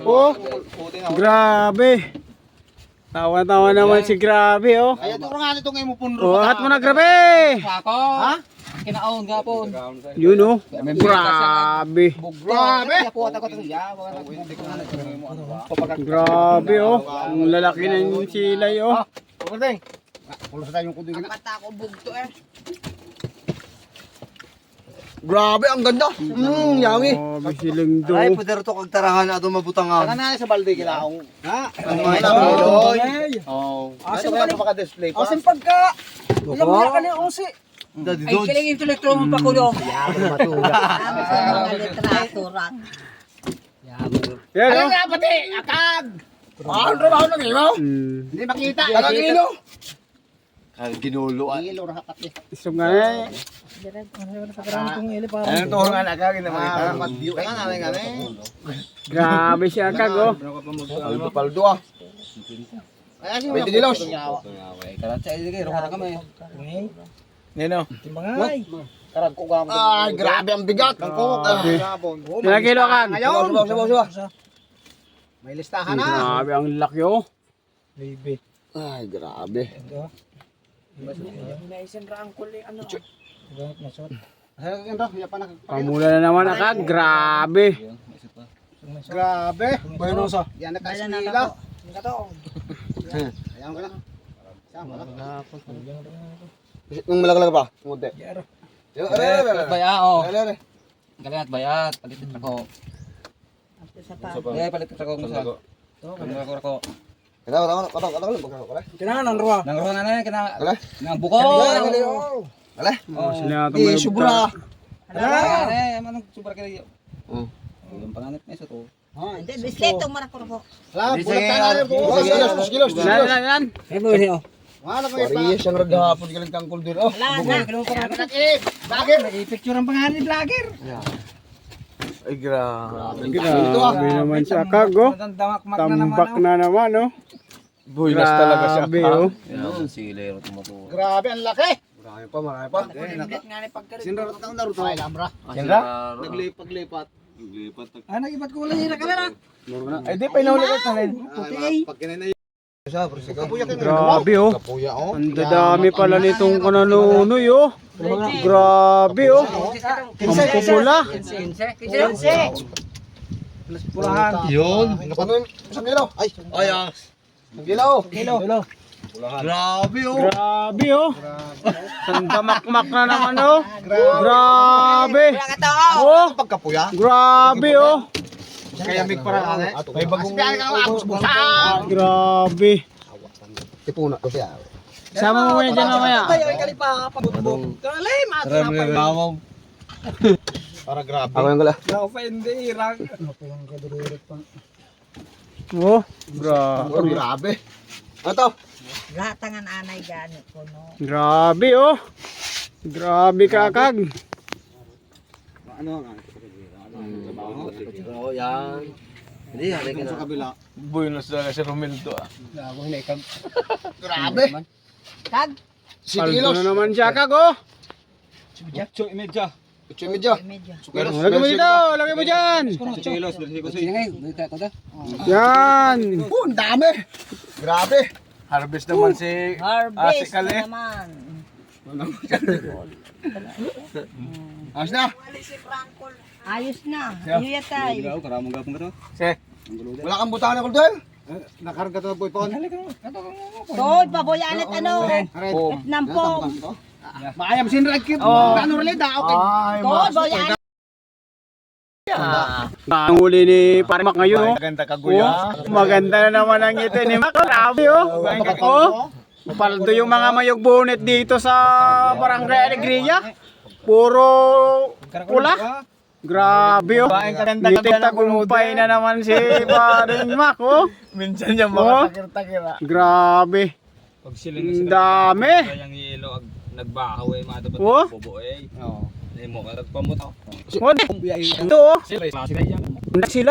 Oh, grabe. Tawa-tawa naman si grabe, oh. Ay, turo nga nito ngayon mo punro. Oh, hat mo na grabe. Ako. Ha? Kinaon nga po. Yun, oh. Grabe. Grabe. Wala na. Grabe, oh. Ang lalaki ng silay, oh. Pagdating. Kulo sa tayong kundi. Pata ko bugto eh. Grabe, ang ganda. Mm, yummy. Grabe silang do. Ay, pwede rin ito kagtarahan na ito mabutangan. Saka na sa balde kilaong. Ha? Ano nga ito? Oo. Ano ba ito maka-display pa? Asin pagka. Ilang ka na usi. Daddy Ay, kiling intelektual mo pa ko do. Sabi sa mga literaturat. Yan, oh. nga pati? Akag! Paano trabaho ng ilo? Hmm. Hindi makita. Akag ilo. Kag ginulo. Ilo ra pati. Isog nga, eh. Ano to nga nakag na makita? Mag-view. Kaya nga nga eh. Grabe siya kag, oh. Paldo paldo ah. Ay, 20 kilos. Karat sa na kami. Nino. Karag ko gamit. Ay, grabe ang bigat. Ang kukok. Ilang kilo kag? Ngayon. May listahan na. Grabe, ang laki, oh. Ay, grabe. Ay, ganito, ya pa nak. Pamula na naman na kag. Grabe. Grabe. Buenoso. Yan Wala na nakasila. ako. Ayan ko na. Yung malaglag pa. Are, are. Baya, oh. Galit, bayat. Palitit ako. Sa pa. Eh, palitit ako sa. Ano ako. Kita ko, kita ko, kita ko, kita ko, kita ko. Kinangan ng ruwa. Nang ruwa na na, kina... Wala. Nang buko. Wala. Oh, sila Eh, may subra. Wala. Eh, manong subra kayo. Hmm. Yung panganit na isa to. Hindi, bisleto mo na ko ko. Wala, bulat ka na rin po. Dos kilos, dos kilos, dos Yan, kilos. yan, yan. Wala ko yung Pariya siyang raghapon galing tangkol din. Oh. Wala na. Bakit? Picture ang pangalan ni vlogger. Ay, grabe. Grabe naman siya kag, oh. Damak-mak Tambak na naman, oh. Buinas talaga siya. Grabe, oh. Grabe, ang laki. Marami pa, marami pa. Hindi nga ni pagkarin. Sinra rin ang naruto. Ay, lamra. Sinra? Naglipat-lipat. Ah, nagibat ko wala yung kamera. Ay, di pa inahuli ka Pag na siya, pero siya kapuya ka Grabe, oh. Kapuya, oh. Ang dadami pala nitong kananunoy, oh. Grabe, oh. Ang pupula. Pulahan. Yun. Napanoy, isang ilaw. Ay, ay, ah. Ang ilaw. Ilaw. Grabe, oh. Grabe, oh. Sandamakmak na naman, oh. Grabe. Oh, Pagkapuya. grabe, oh. Kaya mig para ane. May bagong ubos busa. Grabe. Tipuna ko siya. Sama mo muna dyan mamaya. Para grabe. Ako yung gala. Oh, grabe. Oh, grabe. Ano to? Latangan anay gani ko no. Grabe, oh. Grabe ka, kag. Ano nga? Oo, yan. Hindi, halika na. Sa kabila. Buenos talaga si Romildo ah. Grabe. Kag. 7 Paldo kilos. na naman siya, kag, oh. Ocho medyo. Medyo. Lagay mo dito, lagay mo dyan. Yan. Oh, ang dami. Grabe. Harvest naman si Harvest Kale. na naman. Ayos na. Ayos na. Yuya tayo. karamong gapong ka to. Wala kang butahan na kultuhan. Nakarga to boy pon. Toy, paboyanit ano. Vietnam po. Maayam sinrag kit. Oh. Ano rin da? Okay. Toy, boyanit. Ang huli ni Parimak ngayon, oh. Maganda ka Oh, guya. maganda na naman ang ngiti ni Mac. Grabe, oh. Oh. Paldo yung mga mayog bonnet dito sa Barangay Alegria. Puro pula. Grabe, oh. Ngitik tagumpay na naman si Paring Mac, oh. Minsan yung Oh. mga takir-takira. Grabe. Ang dami. Nagbahaw eh mga dapat Oh. bobo eh. Oo. Eh mo mo to. Oh, Ito, oh. Sila sila. Hindi sila.